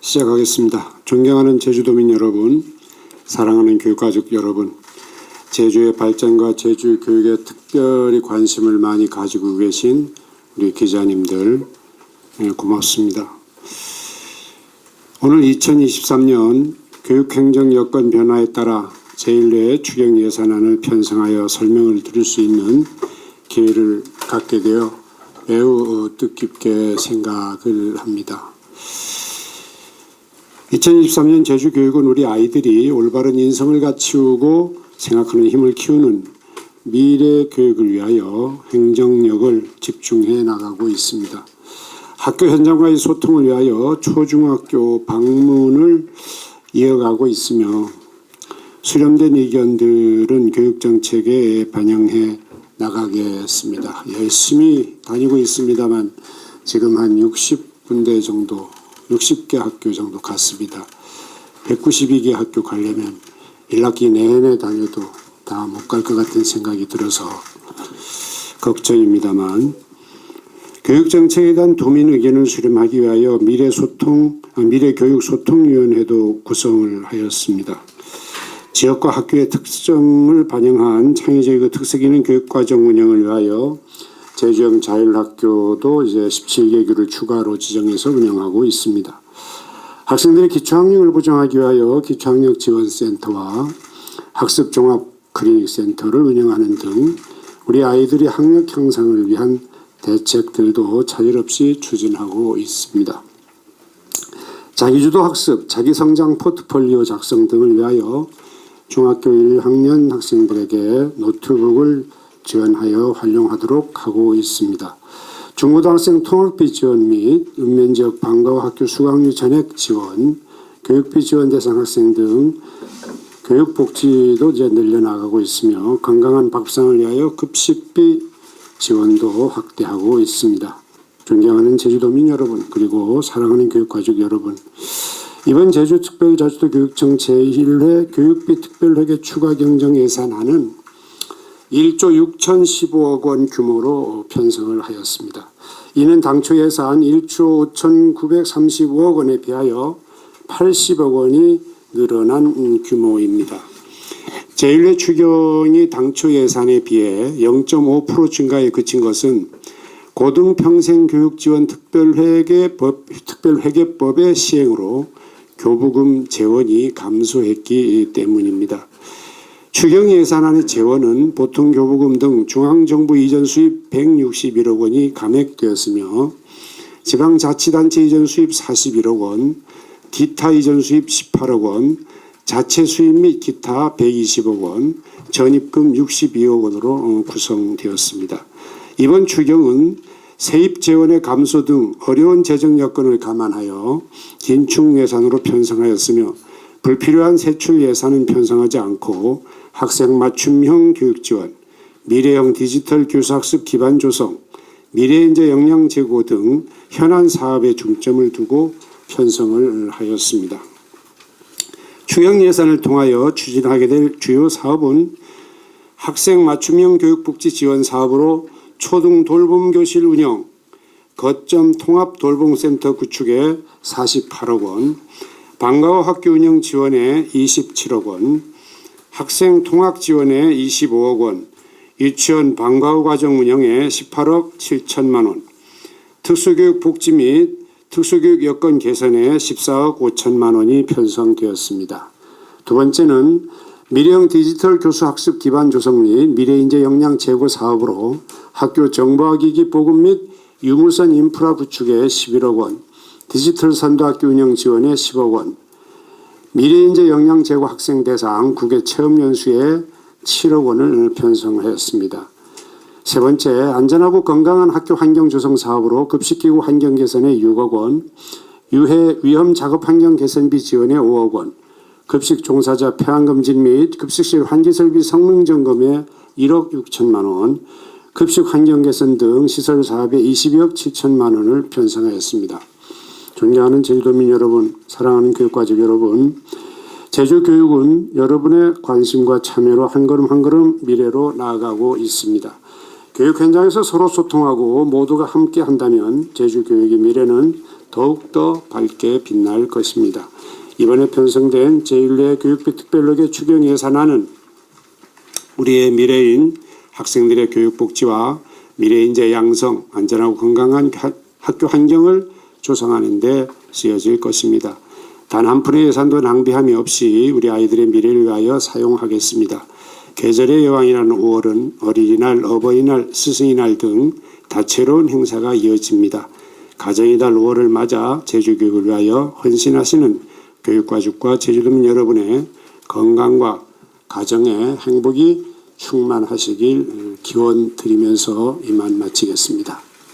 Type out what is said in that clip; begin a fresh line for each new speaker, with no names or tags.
시작하겠습니다. 존경하는 제주도민 여러분, 사랑하는 교육가족 여러분, 제주의 발전과 제주 교육에 특별히 관심을 많이 가지고 계신 우리 기자님들 예, 고맙습니다. 오늘 2023년 교육행정 여건 변화에 따라 제1회 추경 예산안을 편성하여 설명을 드릴 수 있는 기회를 갖게 되어 매우 어, 뜻깊게 생각을 합니다. 2023년 제주 교육은 우리 아이들이 올바른 인성을 갖추고 생각하는 힘을 키우는 미래 교육을 위하여 행정력을 집중해 나가고 있습니다. 학교 현장과의 소통을 위하여 초중학교 방문을 이어가고 있으며 수렴된 의견들은 교육 정책에 반영해 나가겠습니다. 열심히 다니고 있습니다만 지금 한 60군데 정도, 60개 학교 정도 갔습니다. 192개 학교 가려면 1학기 내내 다녀도 다 못 갈 것 같은 생각이 들어서 걱정입니다만 교육 정책에 대한 도민 의견을 수렴하기 위하여 미래 소통, 아, 미래 교육 소통위원회도 구성을 하였습니다. 지역과 학교의 특성을 반영한 창의적이고 특색 있는 교육과정 운영을 위하여 제주형 자율학교도 이제 17개 교를 추가로 지정해서 운영하고 있습니다. 학생들의 기초학력을 보장하기 위하여 기초학력 지원센터와 학습 종합 클리닉 센터를 운영하는 등 우리 아이들이 학력 향상을 위한 대책들도 차질 없이 추진하고 있습니다. 자기주도 학습, 자기성장 포트폴리오 작성 등을 위하여 중학교 1학년 학생들에게 노트북을 지원하여 활용하도록 하고 있습니다. 중고등학생 통학비 지원 및 읍면 지역 방과후 학교 수강료 전액 지원, 교육비 지원 대상 학생 등 교육 복지도 이제 늘려나가고 있으며 건강한 밥상을 위하여 급식비 지원도 확대하고 있습니다. 존경하는 제주도민 여러분 그리고 사랑하는 교육가족 여러분 이번 제주특별자치도 교육청 제1회 교육비 특별회계 추가 경정 예산안은 1조 6,015억 원 규모로 편성을 하였습니다. 이는 당초 예산 1조 5,935억 원에 비하여 80억 원이 늘어난 음, 규모입니다. 제1회 추경이 당초 예산에 비해 0.5% 증가에 그친 것은 고등평생교육지원 특별회계법, 특별회계법의 시행으로 교부금 재원이 감소했기 때문입니다. 추경 예산안의 재원은 보통 교부금 등 중앙정부 이전 수입 161억 원이 감액되었으며 지방자치단체 이전 수입 41억 원, 기타 이전 수입 18억 원, 자체 수입 및 기타 120억 원, 전입금 62억 원으로 어, 구성되었습니다. 이번 추경은 세입 재원의 감소 등 어려운 재정 여건을 감안하여 긴축 예산으로 편성하였으며 불필요한 세출 예산은 편성하지 않고 학생 맞춤형 교육 지원, 미래형 디지털 교수학습 기반 조성, 미래인재 역량 제고 등 현안 사업에 중점을 두고 편성을 하였습니다. 추경 예산을 통하여 추진하게 될 주요 사업은 학생 맞춤형 교육복지 지원 사업으로 초등 돌봄 교실 운영, 거점 통합 돌봄센터 구축에 48억 원, 방과후 학교 운영 지원에 27억 원, 학생 통학 지원에 25억 원, 유치원 방과 후 과정 운영에 18억 7천만 원, 특수교육 복지 및 특수교육 여건 개선에 14억 5천만 원이 편성되었습니다. 두 번째는 미래형 디지털 교수 학습 기반 조성 및 미래인재 역량 제고 사업으로 학교 정보화기기 보급 및 유무선 인프라 구축에 11억 원, 디지털 선도학교 운영 지원에 10억 원, 미래인재 역량 제고 학생 대상 국외 체험 연수에 7억 원을 편성하였습니다. 세 번째, 안전하고 건강한 학교 환경 조성 사업으로 급식기구 환경 개선에 6억 원, 유해 위험 작업 환경 개선비 지원에 5억 원, 급식 종사자 폐암 검진 및 급식실 환기 설비 성능 점검에 1억 6천만 원, 급식 환경 개선 등 시설 사업에 22억 7천만 원을 편성하였습니다. 존경하는 제주도민 여러분, 사랑하는 교육가족 여러분, 제주 교육은 여러분의 관심과 참여로 한 걸음 한 걸음 미래로 나아가고 있습니다. 교육 현장에서 서로 소통하고 모두가 함께 한다면 제주 교육의 미래는 더욱더 밝게 빛날 것입니다. 이번에 편성된 제1회 교육비 특별력의 추경 예산안은 우리의 미래인 학생들의 교육 복지와 미래 인재 양성, 안전하고 건강한 하- 학교 환경을 조성하는 데 쓰여질 것입니다. 단 한 푼의 예산도 낭비함이 없이 우리 아이들의 미래를 위하여 사용하겠습니다. 계절의 여왕이라는 5월은 어린이날, 어버이날, 스승의 날등 다채로운 행사가 이어집니다. 가정의 달 5월을 맞아 제주교육을 위하여 헌신하시는 교육가족과 제주도민 여러분의 건강과 가정의 행복이 충만하시길 기원 드리면서 이만 마치겠습니다.